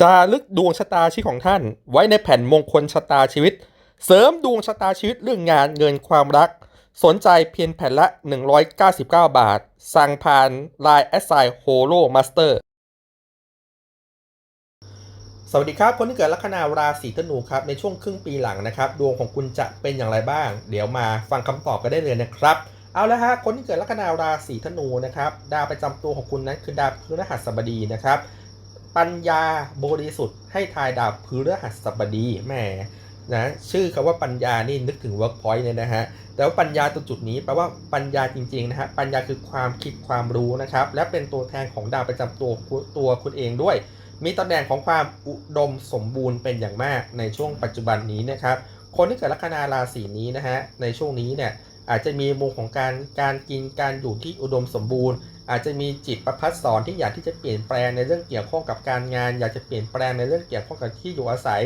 จารึกดวงชะตาชีวิตของท่าน ไว้ในแผ่นมงคลชะตาชีวิต เสริมดวงชะตาชีวิตเรื่องงานเงินความรัก สนใจเพียงแผ่นละ 199 บาท สั่งผ่าน Line แอสไซโฮโลมาสเตอร์สวัสดีครับ คนที่เกิดลัคนาราศีธนูครับในช่วงครึ่งปีหลังนะครับ ดวงของคุณจะเป็นอย่างไรบ้าง เดี๋ยวมาฟังคำตอบกันได้เลยนะครับ เอาละฮะคนที่เกิดลัคนาราศีธนูนะครับดาวประจำตัวของคุณนั้นคือดาวพฤหัสบดีนะครับ ปัญญาบริสุทธิ์ให้ทายดาวพฤหัสบดีแหมนะชื่อคำว่าปัญญานี่นึกถึง Workpoint เนี่ยนะฮะ แต่ว่าปัญญาตรงจุดนี้แปลว่าปัญญาจริงๆนะฮะ ปัญญาคือความคิดความรู้นะครับ และเป็นตัวแทนของดาวประจำตัวตัวคุณเองด้วย มีตำแหน่งของความอุดมสมบูรณ์เป็นอย่างมากในช่วงปัจจุบันนี้นะครับ คนที่เกิดลัคนาราศีนี้นะฮะ ในช่วงนี้เนี่ยอาจจะมีมุมของการการกินการอยู่ที่อุดมสมบูรณ์ อาจจะมีจิตประพัดสอนที่อยากที่จะเปลี่ยนแปลงในเรื่องเกี่ยวข้องกับการงาน อยากจะเปลี่ยนแปลงในเรื่องเกี่ยวข้องกับที่อยู่อาศัย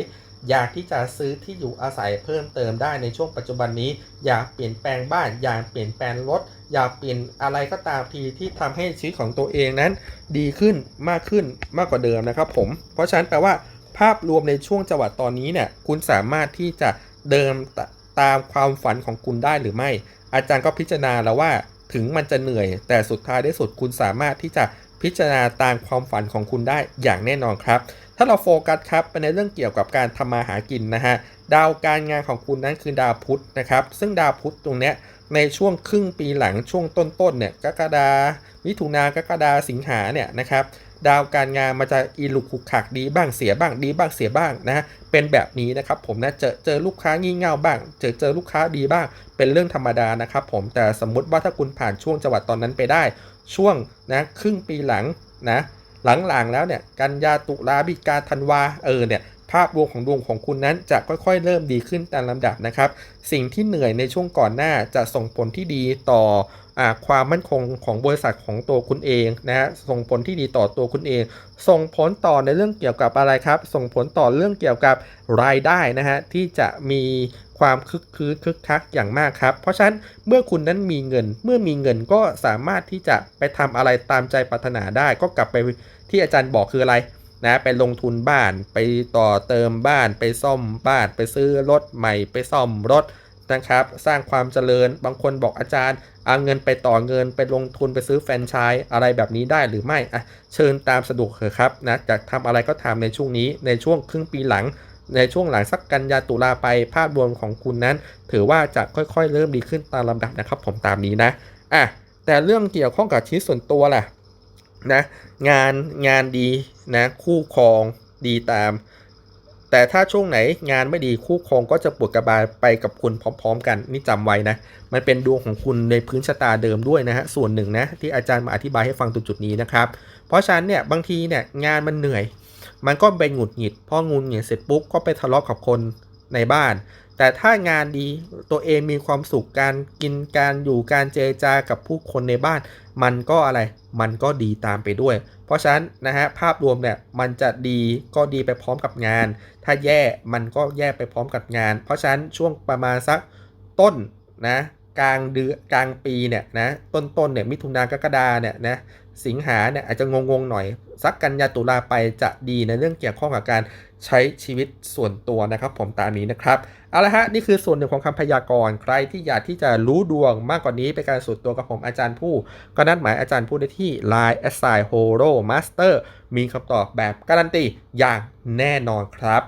อยากที่จะซื้อที่อยู่อาศัยเพิ่มเติมได้ในช่วงปัจจุบันนี้ อยากเปลี่ยนแปลงบ้าน อยากเปลี่ยนแปลงรถ อยากเปลี่ยนอะไรก็ตามทีที่ทำให้ชีวิตของตัวเองนั้น ดีขึ้นมากขึ้นมากกว่าเดิมนะครับผม เพราะฉะนั้นแปลว่า ภาพรวมในช่วงจังหวะตอนนี้เนี่ยคุณสามารถที่จะเดินตตามความฝันของคุณได้หรือไม่ อาจารย์ก็พิจารณาแล้วว่า ถึงมันจะเหนื่อย แต่สุดท้ายได้สุดคุณสามารถที่จะพิจารณาตามความฝันของคุณได้อย่างแน่นอนครับ ถ้าเราโฟกัสครับไปในเรื่องเกี่ยวกับการทำมาหากินนะฮะดาวการงานของคุณนั้นคือดาวพุธนะครับ ซึ่งดาวพุธตรงเนี้ยในช่วงครึ่งปีหลังช่วงต้นๆเนี่ยกรกฎามิถุนากรกฎาสิงหาเนี่ยนะครับ ดาวการงานมันจะอีลุกขุกขักดีบ้างเสียบ้างดีบ้างเสียบ้างนะฮะเป็นแบบนี้นะครับผมนะเจอเจอลูกค้างี่เง่าบ้าง เจอเจอลูกค้าดีบ้าง เป็นเรื่องธรรมดานะครับผมแต่สมมุติว่าถ้าคุณผ่านช่วงจังหวัดตอนนั้นไปได้ ช่วงนะครึ่งปีหลังนะหลังๆแล้วเนี่ยกันยาตุลาบิกาธันวาเออเนี่ย ภาพรวมของดวงของคุณนั้นจะค่อยๆ เริ่มดีขึ้นตามลำดับนะครับ สิ่งที่เหนื่อยในช่วงก่อนหน้าจะส่งผลที่ดีต่อความมั่นคงของบริษัทของตัวคุณเองนะฮะส่งผลที่ดีต่อตัวคุณเอง ส่งผลต่อในเรื่องเกี่ยวกับอะไรครับ ส่งผลต่อเรื่องเกี่ยวกับรายได้นะฮะที่จะมีความคึกคืนคึกคักอย่างมากครับ เพราะฉะนั้นเมื่อคุณนั้นมีเงิน เมื่อมีเงินก็สามารถที่จะไปทำอะไรตามใจปรารถนาได้ ก็กลับไปที่อาจารย์บอกคืออะไร นะไปลงทุนบ้านไปต่อเติมบ้านไปซ่อมบ้านไปซื้อรถใหม่ไปซ่อมรถนะครับสร้างความเจริญบางคนบอกอาจารย์เอาเงินไปต่อเงินไปลงทุนไปซื้อแฟรนไชส์อะไรแบบนี้ได้หรือไม่อะเชิญตามสะดวกเถอะครับนะจะทำอะไรก็ทำในช่วงนี้ในช่วงครึ่งปีหลัง ในช่วงหลังสักกันยาตุลาไปภาพรวมของคุณนั้น ถือว่าจะค่อยๆ เริ่มดีขึ้นตามลำดับนะครับ ผมตามนี้นะอะแต่เรื่องเกี่ยวข้องกับชีวิตส่วนตัวล่ะนะงานงานดี นะคู่ครองดีตาม แต่ถ้าช่วงไหนงานไม่ดีคู่ครองก็จะปวดกระบาลไปกับคุณพร้อม ๆ กันนี่จำไว้นะมันเป็นดวงของคุณในพื้นชะตาเดิมด้วยนะฮะส่วนหนึ่งนะที่อาจารย์มาอธิบายให้ฟังตรงจุดนี้นะครับ เพราะฉะนั้นเนี่ยบางทีเนี่ยงานมันเหนื่อย มันก็เป็นหงุดหงิดพอหงุดหงิดเสร็จปุ๊บก็ไปทะเลาะกับคนในบ้าน แต่ถ้างานดีตัวเองมีความสุขการกินการอยู่การเจรจากับผู้คนในบ้าน มันก็อะไร มันก็ดีตามไปด้วย เพราะฉะนั้นนะฮะภาพรวมเนี่ยมันจะดีก็ดีไปพร้อมกับงาน ถ้าแย่มันก็แย่ไปพร้อมกับงาน เพราะฉะนั้นช่วงประมาณสักต้นนะ กลางเดือนกลางปีเนี่ยนะต้นต้นๆเนี่ยมิถุนากรกฎาเนี่ยนะสิงหาเนี่ยอาจจะงงๆหน่อยสักกันยาตุลาไปจะดีในเรื่องเกี่ยวข้องกับการใช้ชีวิตส่วนตัวนะครับ ผมตามนี้นะครับเอาละฮะนี่คือส่วนหนึ่งของคำพยากรณ์ใครที่อยากที่จะรู้ดวงมากกว่านี้เป็นการส่วนตัวกับผมอาจารย์ผู้ ก็นัดหมายอาจารย์ผู้ได้ที่ Line a s s i g n Horo Master มีคำตอบแบบการันตีอย่างแน่นอนครับ